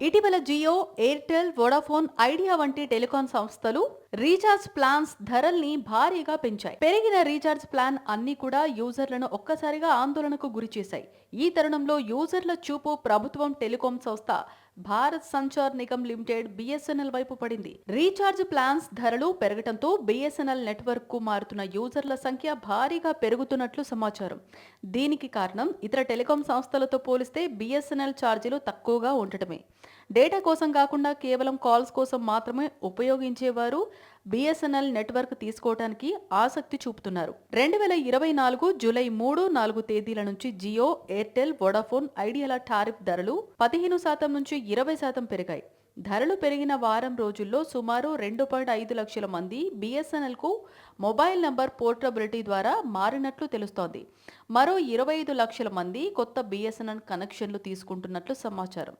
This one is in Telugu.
ఇటీవల జియో ఎయిర్టెల్ వోడాఫోన్ ఐడియా వంటి టెలికాం సంస్థలు రీఛార్జ్ ప్లాన్స్ ధరల్ని భారీగా పెంచాయి. పెరిగిన రీఛార్జ్ ప్లాన్ అన్ని కూడా యూజర్లను ఒక్కసారిగా ఆందోళనకు గురి చేశాయి. ఈ తరుణంలో యూజర్ల చూపు ప్రభుత్వం టెలికాం సంస్థ భారత్ సంచార్ నిగమ్ లిమిటెడ్ బిఎస్ఎన్ఎల్ వైపు పడింది. రీఛార్జ్ ప్లాన్స్ ధరలు పెరగటంతో బిఎస్ఎన్ఎల్ నెట్వర్క్కు మారుతున్న యూజర్ల సంఖ్య భారీగా పెరుగుతున్నట్లు సమాచారం. దీనికి కారణం ఇతర టెలికాం సంస్థలతో పోలిస్తే బిఎస్ఎన్ఎల్ ఛార్జీలు తక్కువగా ఉండటమే. డేటా కోసం కాకుండా కేవలం కాల్స్ కోసం మాత్రమే ఉపయోగించేవారు బిఎస్ఎన్ఎల్ నెట్వర్క్ తీసుకోవడానికి ఆసక్తి చూపుతున్నారు. రెండు వేల ఇరవై నాలుగు జూలై మూడు నాలుగు తేదీల నుంచి జియో ఎయిర్టెల్ వోడాఫోన్ ఐడియాల టారిఫ్ ధరలు పదిహేను శాతం నుంచి ఇరవై శాతం పెరిగాయి. ధరలు పెరిగిన వారం రోజుల్లో సుమారు రెండు పాయింట్ ఐదు లక్షల మంది బిఎస్ఎన్ఎల్కు మొబైల్ నంబర్ పోర్టబిలిటీ ద్వారా మారినట్లు తెలుస్తోంది. మరో ఇరవై ఐదు లక్షల మంది కొత్త బిఎస్ఎన్ఎల్ కనెక్షన్లు తీసుకుంటున్నట్లు సమాచారం.